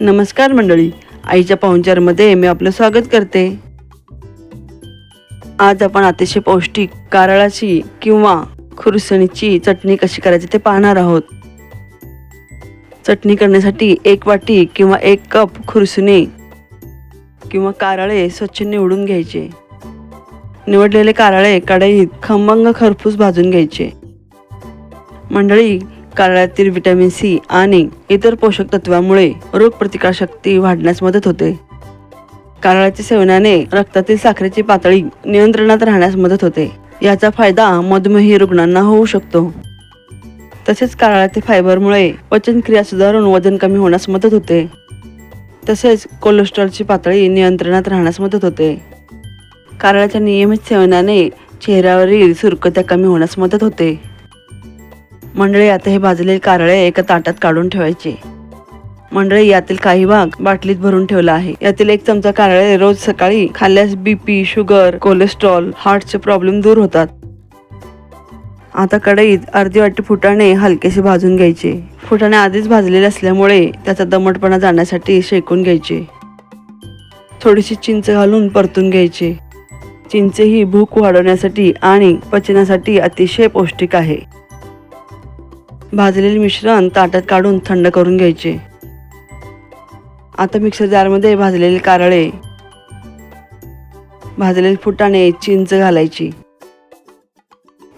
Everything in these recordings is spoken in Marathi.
नमस्कार मंडळी. आईच्या पाहुणचारमध्ये मी आपलं स्वागत करते. आज आपण अतिशय पौष्टिक कारळाची किंवा खुरसणीची चटणी कशी करायची ते पाहणार आहोत. चटणी करण्यासाठी एक वाटी किंवा एक कप खुरसणी किंवा कारळे स्वच्छ निवडून घ्यायचे. निवडलेले कारळे कढईत खमंग खरपूस भाजून घ्यायचे. मंडळी कारळ्यातील व्हिटॅमिन सी आणि इतर पोषक तत्वामुळे रोगप्रतिकारशक्ती वाढण्यास मदत होते. कारळाच्या सेवनाने रक्तातील साखरेची पातळी नियंत्रणात राहण्यास मदत होते. याचा फायदा मधुमेही रुग्णांना होऊ शकतो. तसेच कारळातील फायबरमुळे पचनक्रिया सुधारून वजन कमी होण्यास मदत होते. तसेच कोलेस्ट्रॉलची पातळी नियंत्रणात राहण्यास मदत होते. कारळाच्या नियमित सेवनाने चेहऱ्यावरील सुरकत्या कमी होण्यास मदत होते. मंडळी आता हे भाजलेले कारळे एका ताटात काढून ठेवायचे. मंडळी यातील काही भाग बाटलीत भरून ठेवला आहे. यातील एक चमचा कारळे रोज सकाळी खाल्ल्यास बीपी शुगर कोलेस्ट्रॉल हार्टचे प्रॉब्लेम दूर होतात. आता कढईत अर्धी वाटी फुटाणे हलकेसे भाजून घ्यायचे. फुटाणे आधीच भाजलेले असल्यामुळे त्याचा दमटपणा जाण्यासाठी शेकून घ्यायचे. थोडीशी चिंच घालून परतून घ्यायचे. चिंच ही भूक वाढवण्यासाठी आणि पचनासाठी अतिशय पौष्टिक आहे. भाजलेले मिश्रण ताटात काढून थंड करून घ्यायचे. आता मिक्सर जारमध्ये भाजलेले कारळे भाजलेले फुटाणे चिंच घालायची.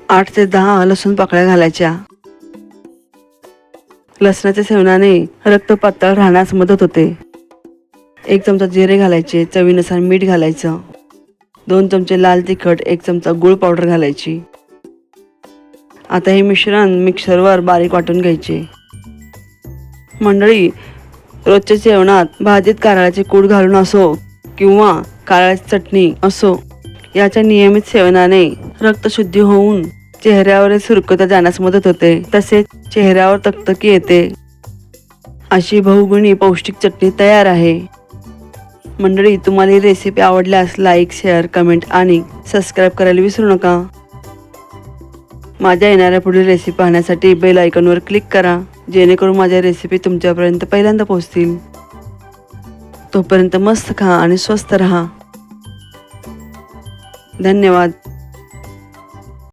आठ ते दहा लसूण पाकळ्या घालायच्या. लसणाच्या सेवनाने रक्त पातळ राहण्यास मदत होते. एक चमचा जिरे घालायचे चवीनुसार मीठ घालायचं. दोन चमचे लाल तिखट एक चमचा गुळ पावडर घालायची. आता हे मिश्रण मिक्सरवर बारीक वाटून घ्यायचे. मंडळी रोजच्या जेवणात भाजीत कारळाचे कूड घालून असो किंवा कारळाची चटणी असो याच्या नियमित सेवनाने रक्तशुद्धी होऊन चेहऱ्यावरील सुरकता जाण्यास मदत होते. तसेच चेहऱ्यावर तकतकी येते. अशी बहुगुणी पौष्टिक चटणी तयार आहे. मंडळी तुम्हाला ही रेसिपी आवडल्यास लाईक शेअर कमेंट आणि सबस्क्राईब करायला विसरू नका. माझ्या येणाऱ्या पुढील रेसिपी पाहण्यासाठी बेल आयकॉनवर क्लिक करा जेणेकरून माझ्या रेसिपी तुमच्यापर्यंत पहिल्यांदा पोहोचतील. तोपर्यंत मस्त खा आणि स्वस्त रहा. धन्यवाद.